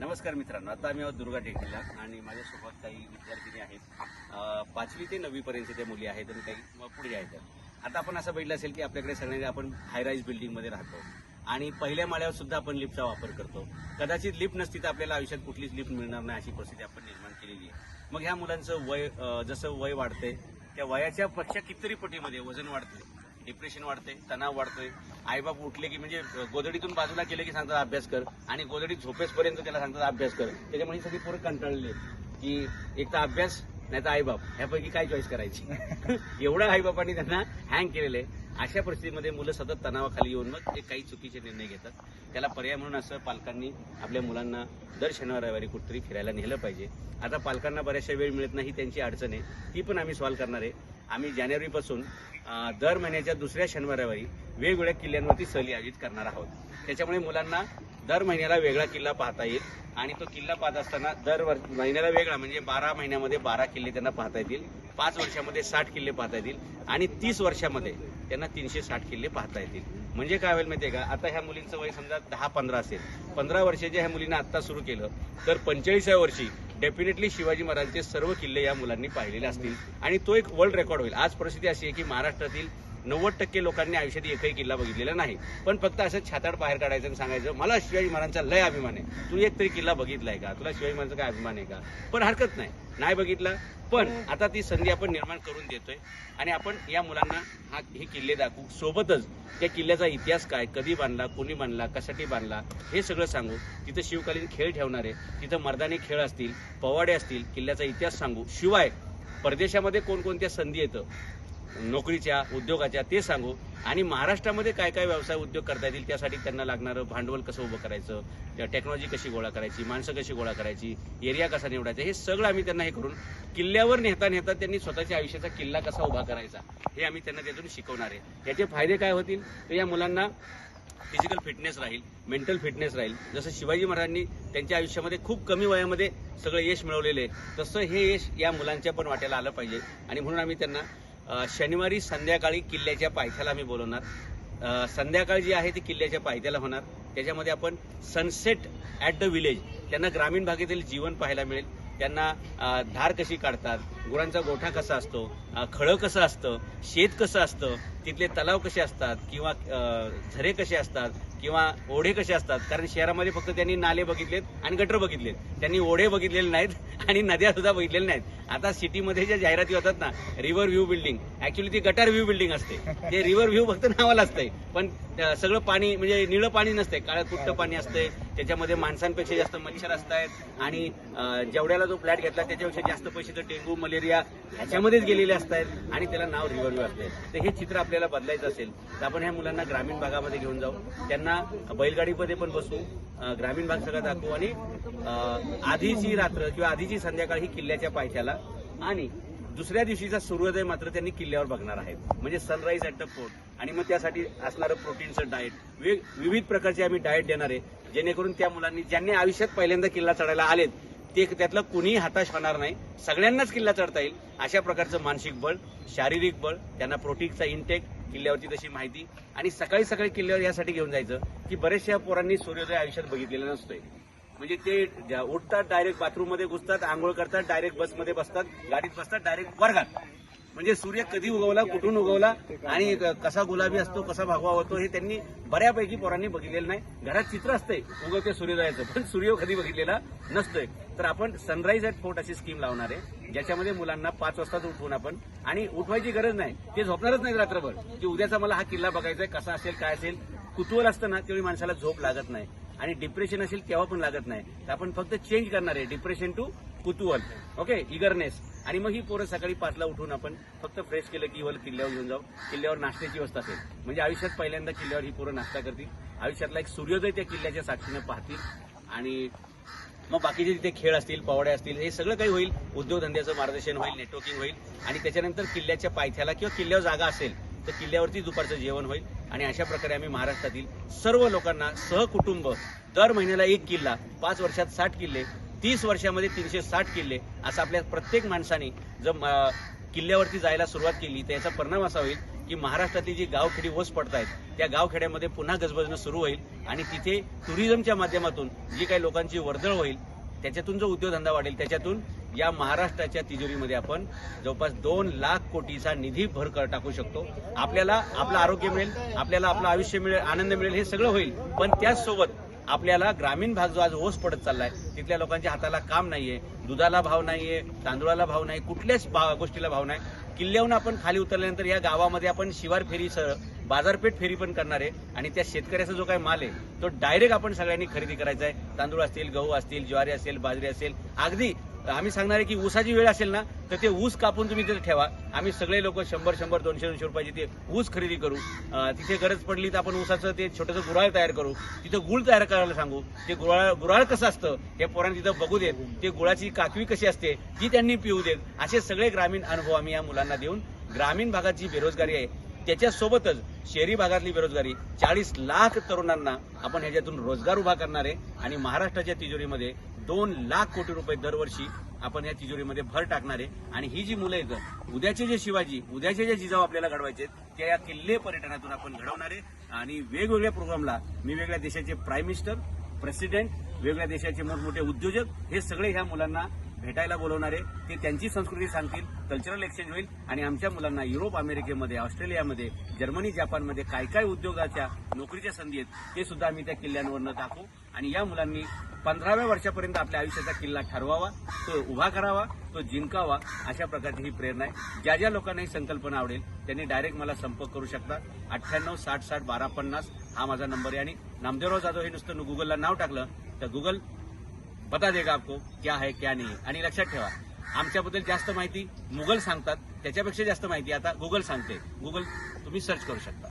नमस्कार मित्रांनो आता आम्ही आहोत दुर्गा टेकडीला आणि माझ्यासोबत काही विद्यार्थिनी आहेत. पाचवी ते नववी पर्यंत त्या मुली आहेत आणि काही पुढे आहेत. आता आपण असं बघितलं असेल की आपल्याकडे सगळ्यांनी आपण हायराईज बिल्डिंगमध्ये राहतो आणि पहिल्या माळ्यावर सुद्धा आपण लिफ्टचा वापर करतो. कदाचित लिफ्ट नसती तर आपल्याला आयुष्यात कुठलीच लिफ्ट मिळणार नाही अशी परिस्थिती आपण निर्माण केलेली आहे. मग ह्या मुलांचं वय जसं वय वाढते त्या वयाच्या पक्षा कितीतरी पटीमध्ये वजन वाढते डिप्रेशन वाढते तणाव वाढतोय. आईबाप उठले की म्हणजे गोदडीतून बाजूला केले की सांगतात अभ्यास कर. आणि गोदडीत झोपेसपर्यंत त्याला सांगतात अभ्यास कर. त्याच्यामुळे ही सगळी पोरं कंटाळलेली की एक तर अभ्यास नाही तर आईबाप. ह्यापैकी काय चॉईस करायची? एवढं आईबापांनी त्यांना हँग केलेलं आहे अशा परिस्थितीमध्ये मुलं सतत तणावाखाली येऊन मग ते काही चुकीचे निर्णय घेतात. त्याला पर्याय म्हणून असं पालकांनी आपल्या मुलांना दर शनिवार रविवारी कुठेतरी फिरायला नेलं पाहिजे. आता पालकांना बऱ्याचशा वेळ मिळत नाही ही त्यांची अडचण आहे. ती पण आम्ही सॉल्व्ह करणार आहे. आम्ही जानेवारीपासून दर महिन्याच्या दुसऱ्या शनिवार वेगवेगळ्या किल्ल्यांवरती सहली आयोजित करणार आहोत. त्याच्यामुळे मुलांना दर महिन्याला वेगळा किल्ला पाहता येईल आणि तो किल्ला पाहत असताना दर महिन्याला वेगळा म्हणजे बारा महिन्यामध्ये बारा किल्ले त्यांना पाहता येतील पाच वर्षामध्ये साठ किल्ले पाहता येतील आणि तीस वर्षामध्ये त्यांना तीनशे साठ किल्ले पाहता येतील. म्हणजे काय होईल माहितीये का? आता ह्या मुलींचं वय समजा दहा पंधरा असेल. पंधरा वर्षाच्या ह्या मुलींना आत्ता सुरू केलं तर पंचेचाळीसाव्या वर्षी डेफिनेटली शिवाजी महाराजांचे सर्व किल्ले या मुलांनी पाहिलेले असतील. आणि तो एक वर्ल्ड रेकॉर्ड होईल. आज परिस्थिती अशी आहे की महाराष्ट्रातील नव्वद टक्के लोकांनी आयुष्यात एकही किल्ला बघितलेला नाही. पण फक्त असं छाताड बाहेर काढायचं आणि सांगायचं मला शिवाजी महाराजांचा लय अभिमान आहे. तू एक तरी किल्ला बघितलाय का? तुला शिवाजी महाराजांचा काय अभिमान आहे का? पण हरकत नाही. नाही बघितला. पण आता ती संधी आपण निर्माण करून देतोय. आणि आपण या मुलांना हा हे किल्ले दाखवू. सोबतच त्या किल्ल्याचा इतिहास काय? कधी बांधला? कोणी बांधला? कशासाठी बांधला? हे सगळं सांगू. तिथं शिवकालीन खेळ ठेवणार आहे. तिथं मर्दानी खेळ असतील पवाडे असतील किल्ल्याचा इतिहास सांगू. शिवाय परदेशामध्ये कोणकोणत्या संधी येतं? नोकरीच्या उद्योगाच्या ते सांगू. आणि महाराष्ट्रामध्ये काय काय व्यवसाय उद्योग करता येतील त्यासाठी त्यांना लागणारं भांडवल कसं उभं करायचं टेक्नॉलॉजी कशी गोळा करायची माणसं कशी गोळा करायची एरिया कसा निवडायचा हे सगळं आम्ही त्यांना हे करून किल्ल्यावर नेता नेता त्यांनी स्वतःच्या आयुष्याचा किल्ला कसा उभा करायचा हे आम्ही त्यांना त्यातून शिकवणार आहे. याचे फायदे काय होतील? तर या मुलांना फिजिकल फिटनेस राहील मेंटल फिटनेस राहील. जसं शिवाजी महाराजांनी त्यांच्या आयुष्यामध्ये खूप कमी वयामध्ये सगळं यश मिळवलेलं आहे तसं हे यश या मुलांच्या पण वाट्याला आलं पाहिजे. आणि म्हणून आम्ही त्यांना शनिवारी संध्याकाळी किल्ल्याच्या पायथ्याला आम्ही बोलवणार. संध्याकाळी संध्याकाळ जी आहे ती किल्ल्याच्या पायथ्याला होणार. त्याच्यामध्ये आपण सनसेट ॲट द विलेज त्यांना ग्रामीण भागातील जीवन पाहायला मिळेल. त्यांना धार कशी काढतात गुरांचा गोठा कसा असतो खळं कसं असतं शेत कसं असतं तिथले तलाव कसे असतात किंवा झरे कसे असतात किंवा ओढे कसे असतात कारण शहरामध्ये फक्त त्यांनी नाले बघितलेत आणि गटर बघितलेत. त्यांनी ओढे बघितलेले नाहीत आणि नद्या सुद्धा बघितलेल्या नाहीत. आता सिटीमध्ये ज्या जाहिराती होतात ना रिव्हर व्ह्यू बिल्डिंग ऍक्च्युली ती गटार व्ह्यू बिल्डिंग असते. ते रिव्हर व्ह्यू फक्त नावाला असतंय. पण सगळं पाणी म्हणजे निळं पाणी नसते काळं कुट्ट पाणी असतंय. त्याच्यामध्ये माणसांपेक्षा जास्त मच्छर असतायत. आणि जेवढ्याला जो फ्लॅट घेतला त्याच्यापेक्षा जास्त पैसे तर डेंग्यू मलेरिया ह्याच्यामध्येच गेलेले असतात आणि त्याला नाव रिव्हर व्ह्यू असते तर हे चित्र आपल्याला बदलायचं असेल तर आपण ह्या मुलांना ग्रामीण भागामध्ये घेऊन जाऊ. त्यांना बैलगाडीमध्ये पण बसू. ग्रामीण भाग सगळा दाखवू. आणि आधीची रात्र किंवा आधीची संध्याकाळ ही किल्ल्याच्या पायथ्याला. आणि दुसऱ्या दिवशीचा सूर्योदय मात्र त्यांनी किल्ल्यावर बघणार आहेत म्हणजे सनराईज ऍट द फोर्ट आणि मग त्यासाठी असणारं प्रोटीनचं डाएट वेग विविध प्रकारचे आम्ही डाएट देणार आहे. जेणेकरून त्या मुलांनी ज्यांनी आयुष्यात पहिल्यांदा किल्ला चढायला आलेत ते त्यातलं कुणीही हताश होणार नाही. सगळ्यांनाच किल्ला चढता येईल. अशा प्रकारचं मानसिक बळ शारीरिक बळ त्यांना प्रोटीनचा इनटेक किल्ल्यावरची तशी माहिती. आणि सकाळी सकाळी किल्ल्यावर यासाठी घेऊन जायचं की बरेचशा पोरांनी सूर्योदय आयुष्यात बघितलेला नसतोय. म्हणजे ते ज्या- उठतात डायरेक्ट बाथरूममध्ये घुसतात आंघोळ करतात डायरेक्ट बसमध्ये बसतात गाडीत बसतात डायरेक्ट वर्गात. म्हणजे सूर्य कधी उगवला कुठून उगवला आणि कसा गुलाबी असतो कसा भगवा होतो हे त्यांनी बऱ्यापैकी पोरांनी बघितलेलं नाही. घरात चित्र असतंय उगवते सूर्योदयाचं पण सूर्य कधी बघितलेला नसतोय. तर आपण सनराईज ॲट फोर्ट अशी स्कीम लावणार आहे ज्याच्यामध्ये मुलांना पाच वाजता उठवून आपण आणि उठवायची गरज नाही. ते झोपणारच नाही रात्रभर. की उद्याचा मला हा किल्ला बघायचा आहे कसा असेल काय असेल कुतूहल असतं ना तेवढी माणसाला झोप लागत नाही. आणि डिप्रेशन असेल तेव्हा पण लागत नाही. तर आपण फक्त चेंज करणार आहे. डिप्रेशन टू कुतूहल. ओके इगरनेस आणि मग ही पोरं सकाळी पाचला उठून आपण फक्त फ्रेश केलं की वर किल्ल्यावर घेऊन जाऊ. किल्ल्यावर नाश्त्याची व्यवस्था असेल. म्हणजे आयुष्यात पहिल्यांदा किल्ल्यावर ही पोरं नाश्ता करतील. आयुष्यातला एक सूर्योदय त्या किल्ल्याच्या साक्षीनं पाहतील. आणि मग बाकीचे तिथे खेळ असतील पवाडे असतील हे सगळं काही होईल. उद्योगधंद्याचं मार्गदर्शन होईल नेटवर्किंग होईल. आणि त्याच्यानंतर किल्ल्याच्या पायथ्याला किंवा किल्ल्यावर जागा असेल तर किल्ल्यावरती दुपारचं जेवण होईल. आणि अशा प्रकारे आम्ही महाराष्ट्रातील सर्व लोकांना सहकुटुंब दर महिन्याला एक किल्ला पाच वर्षात साठ किल्ले तीस वर्षामध्ये तीनशे साठ किल्ले असं आपल्या प्रत्येक माणसाने जर किल्ल्यावरती जायला सुरुवात केली तर याचा परिणाम असा होईल की महाराष्ट्रातली जी गावखेडी ओस पडत आहेत त्या गावखेड्यामध्ये पुन्हा गजबजणं सुरू होईल आणि तिथे टुरिझमच्या माध्यमातून जी काही लोकांची वर्दळ होईल त्याच्यातून जो उद्योगधंदा वाढेल त्याच्यातून या महाराष्ट्राच्या तिजोरीमध्ये आपण जवळपास दोन लाख कोटीचा निधी भरकर टाकू शकतो. आपल्याला आपलं आरोग्य मिळेल आपल्याला आपलं आयुष्य मिळेल आनंद मिळेल हे सगळं होईल. पण त्याचसोबत आपल्याला ग्रामीण भाग जो आज ओस पडत चाललाय तिथल्या लोकांच्या हाताला काम नाहीये दुधाला भाव नाहीये तांदूळाला भाव नाही कुठल्याच भा- गोष्टीला भाव नाही. किल्ल्याहून आपण खाली उतरल्यानंतर या गावामध्ये आपण शिवार फेरीसह बाजारपेठ फेरी पण करणार आहे. आणि त्या शेतकऱ्याचा जो काही माल आहे तो डायरेक्ट आपण सगळ्यांनी खरेदी करायचा आहे. तांदूळ असतील गहू असतील ज्वारी असेल बाजरी असेल अगदी आम्ही सांगणार आहे की ऊसाची वेळ असेल ना तर ते ऊस कापून तुम्ही तिथे ठेवा. आम्ही सगळे लोक शंभर शंभर दोनशे दोनशे रुपयाची ते ऊस खरेदी करू तिथे गरज पडली तर आपण ऊसाचं ते छोटंसं गुराळ तयार करू. तिथं गुळ तयार करायला सांगू. ते गुराळ गुराळ कसं असतं हे पोरांनी तिथं बघू देत. ते गुळाची काकवी कशी असते ती त्यांनी पिऊ देत. असे सगळे ग्रामीण अनुभव आम्ही या मुलांना देऊन ग्रामीण भागात जी बेरोजगारी आहे त्याच्यासोबतच शहरी भागातली बेरोजगारी चाळीस लाख तरुणांना आपण ह्याच्यातून रोजगार उभा करणार आहे. आणि महाराष्ट्राच्या तिजोरीमध्ये दोन लाख कोटी रुपये दरवर्षी आपण या तिजोरीमध्ये भर टाकणार आहे. आणि ही जी मुलं आहेत उद्याचे जे शिवाजी उद्याचे जे जिजाऊ आपल्याला घडवायचे आहेत, त्या या किल्ले पर्यटनातून आपण घडवणार आहे. आणि वेगवेगळ्या प्रोग्रामला मी वेगळ्या देशाचे प्राईम मिनिस्टर प्रेसिडेंट वेगळ्या देशाचे मोठमोठे उद्योजक हे सगळे ह्या मुलांना भेटायला बोलवणार आहे. ते त्यांची संस्कृती सांगतील कल्चरल एक्सचेंज होईल. आणि आमच्या मुलांना युरोप अमेरिकेमध्ये ऑस्ट्रेलियामध्ये जर्मनी जपानमध्ये काय काय उद्योगाच्या नोकरीच्या संधी आहेत ते सुद्धा आम्ही त्या किल्ल्यांवरनं दाखवू. आणि या मुलांनी पंधराव्या वर्षापर्यंत आपल्या आयुष्याचा किल्ला ठरवावा तो उभा करावा तो जिंकावा अशा प्रकारची ही प्रेरणा आहे. ज्या ज्या लोकांना ही संकल्पना आवडेल त्यांनी डायरेक्ट मला संपर्क करू शकता अठ्ठ्याण्णव साठ साठ बारा पन्नास हा माझा नंबर आहे. आणि नामदेवराव जाधव हे नुसतं गुगलला नाव टाकलं तर गुगल बता देगा आपको क्या है क्या नाही आणि लक्षात ठेवा आमच्याबद्दल जास्त माहिती मुघल सांगतात त्याच्यापेक्षा जास्त माहिती आता गुगल सांगते. गुगल तुम्ही सर्च करू शकता.